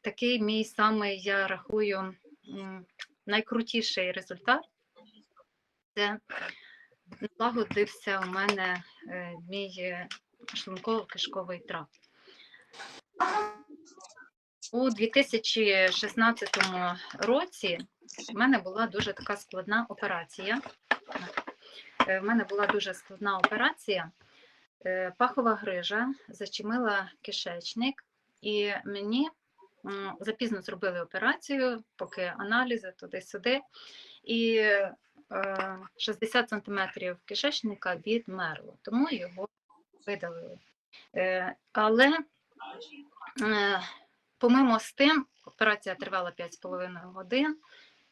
такий мій самий, я рахую, найкрутіший результат. Це налагодився у мене е, мій е, шлунково-кишковий тракт. У 2016 році в мене була дуже така складна операція. Е, В мене була дуже складна операція. Пахова грижа зачемила кишечник, і мені запізно зробили операцію, поки аналізи туди-сюди. І е, 60 сантиметрів кишечника відмерло, тому його видалили. Е, Але е, помимо з тим, операція тривала 5,5 годин.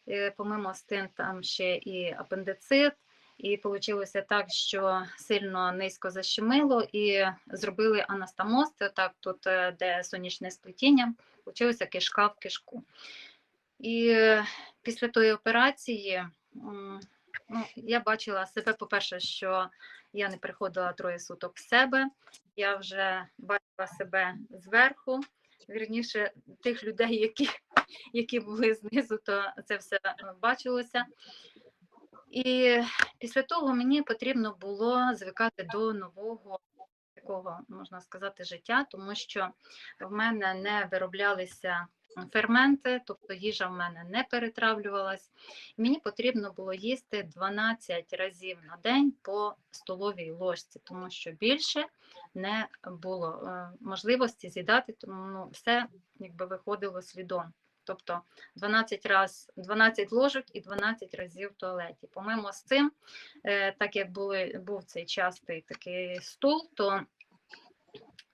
Е, Помимо з тим, там ще і апендицит, і вийшло так, що сильно низько защемило, і зробили анастомоз, так тут, е, де сонячне сплетіння, вийшлося кишка в кишку. І після тої операції ну, я бачила себе, по-перше, що я не приходила троє суток в себе, я вже бачила себе зверху. Вірніше, тих людей, які, які були знизу, то це все е, бачилося. І після того мені потрібно було звикати до нового такого, можна сказати, життя, тому що в мене не вироблялися ферменти, тобто їжа в мене не перетравлювалась. Мені потрібно було їсти 12 разів на день по столовій ложці, тому що більше не було е, можливості з'їдати, тому ну, все якби виходило слідом. Тобто 12 раз, 12 ложок і 12 разів в туалеті. Помимо з цим, е, так як були, був цей частий такий стул, то,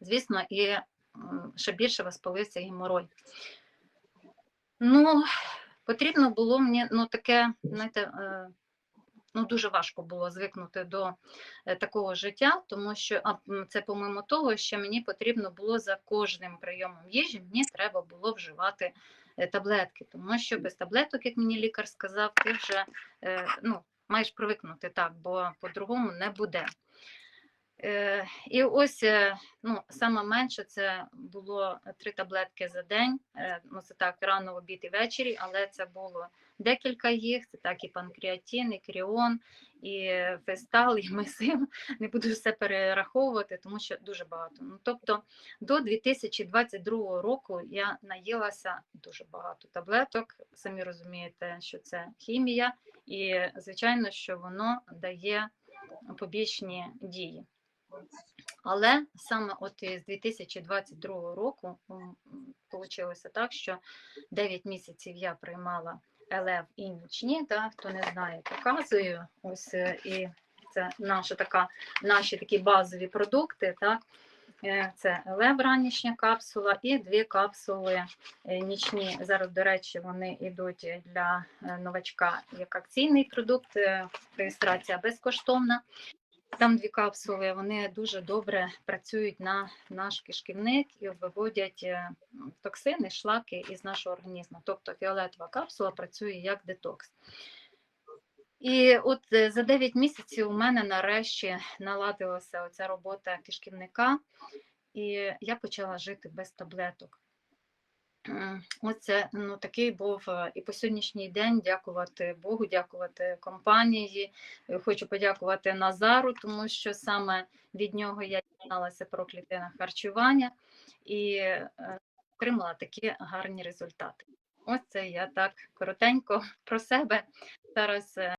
звісно, і ще більше воспалився геморой. Ну, потрібно було мені ну, таке, знаєте, е, ну, дуже важко було звикнути до е, такого життя, тому що а, це помимо того, що мені потрібно було за кожним прийомом їжі, мені треба було вживати таблетки, тому що без таблеток, як мені лікар сказав, ти вже е, ну, маєш привикнути так, бо по-другому не буде. Е, І ось е, ну, саме менше це було три таблетки за день. Е, Ну, це так, рано обід і ввечері, але це було декілька їх. Це так і панкреатин, і кріон, і фестал, і месил. Не буду все перераховувати, тому що дуже багато. Ну, тобто до 2022 року я наїлася дуже багато таблеток. Самі розумієте, що це хімія, і звичайно, що воно дає побічні дії. Але саме от із 2022 року вийшло так, що 9 місяців я приймала ЛФ і нічні, да, хто не знає, показую. Ось е, і це наша така, наші такі базові продукти. Так. Е, Це ЛФ ранішня капсула і дві капсули е, нічні. Зараз, до речі, вони йдуть для новачка як акційний продукт, реєстрація безкоштовна. Там дві капсули, вони дуже добре працюють на наш кишківник і виводять е, токсини, шлаки із нашого організму. Тобто фіолетова капсула працює як детокс. І от е, за 9 місяців у мене нарешті наладилася оця робота кишківника, і я почала жити без таблеток. М, Оце ну, такий був е, і по сьогоднішній день дякувати Богу, дякувати компанії. Е, Хочу подякувати Назару, тому що саме від нього я дізналася про клітинне харчування і е, отримала такі гарні результати. Ось це я так коротенько про себе зараз е,